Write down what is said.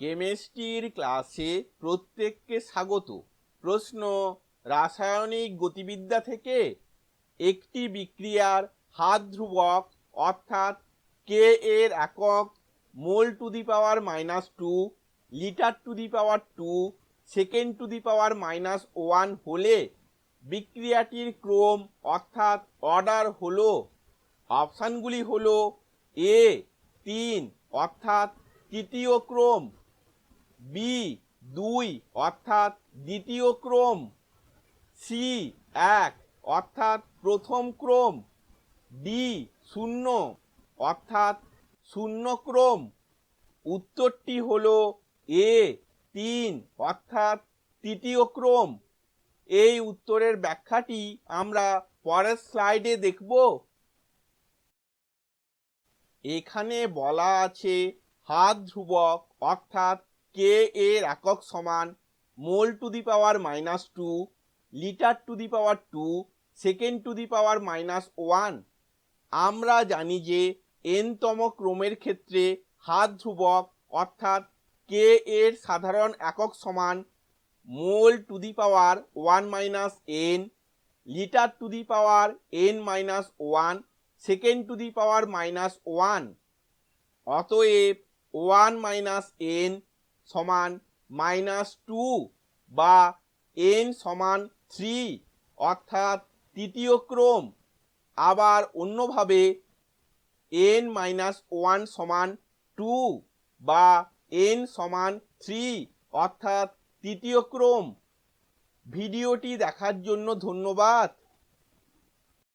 কেমিস্ট্রির ক্লাসে প্রত্যেককে স্বাগত। প্রশ্ন, রাসায়নিক গতিবিদ্যা থেকে একটি বিক্রিয়ার হাত ধ্রুবক, অর্থাৎ কে এর একক mole to the power minus two, litre to the power two, second to the power minus one হলে বিক্রিয়াটির ক্রম, অর্থাৎ অর্ডার হলো, অপশানগুলি হলো এ তিন, অর্থাৎ তৃতীয় ক্রম। বি, দুই, অর্থাৎ দ্বিতীয় ক্রম। সি, এক, অর্থাৎ প্রথম ক্রম। ডি, শূন্য, অর্থাৎ শূন্য ক্রম। উত্তরটি হলো এ, তিন, অর্থাৎ তৃতীয় ক্রম। এই উত্তরের ব্যাখ্যাটি আমরা পরের স্লাইডে দেখব। এখানে বলা আছে হাত ধ্রুবক, অর্থাৎ কে এর একক সমান mole to the power minus two, litre to the power two, second to the power minus one. আমরা জানি যে এনতম ক্রমের ক্ষেত্রে হাত ধ্রুবক অর্থাৎ কে এর সাধারণ একক সমান mole to the power one minus N litre to the power N minus one, second to the power minus one. অতএব ওয়ান মাইনাস এন সমান মাইনাস টু বা এন সমান থ্রি অর্থাৎ তৃতীয় ক্রম। আবার অন্যভাবে এন মাইনাস ওয়ান সমান টু বা এন সমান থ্রি অর্থাৎ তৃতীয় ক্রম। ভিডিওটি দেখার জন্য ধন্যবাদ।